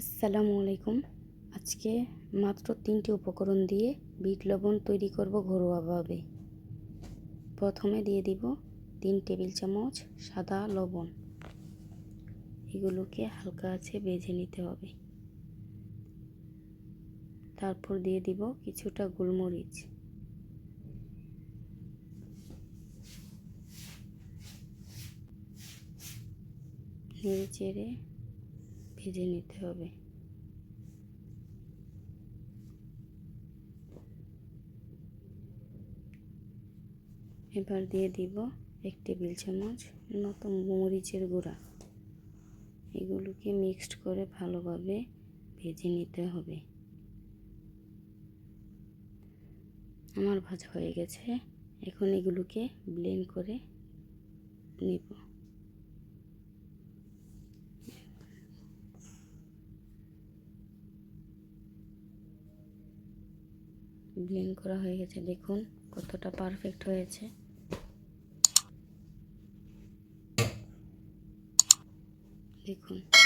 আসসালামু আলাইকুম। আজকে মাত্র তিনটি উপকরণ দিয়ে বিট লবণ তৈরি করব ঘরোয়াভাবে। প্রথমে দিয়ে দিব তিন টেবিল চামচ সাদা লবণ। এগুলোকে হালকা আছে বেজে নিতে হবে। তারপর দিয়ে দিব কিছুটা গোলমরিচ। নেড়ে চেড়ে ভেজে নিতে হবে। এবার দিয়ে দিব এক টেবিল চামচ নতুন মরিচের গুঁড়া। এগুলোকে মিক্সড করে ভালোভাবে ভেজে নিতে হবে। আমার ভাজা হয়ে গেছে। এখন এগুলোকে ব্লেন্ড করে নিব। ব্লেন্ড করা হয়ে গেছে। দেখুন কতটা পারফেক্ট হয়েছে। দেখুন।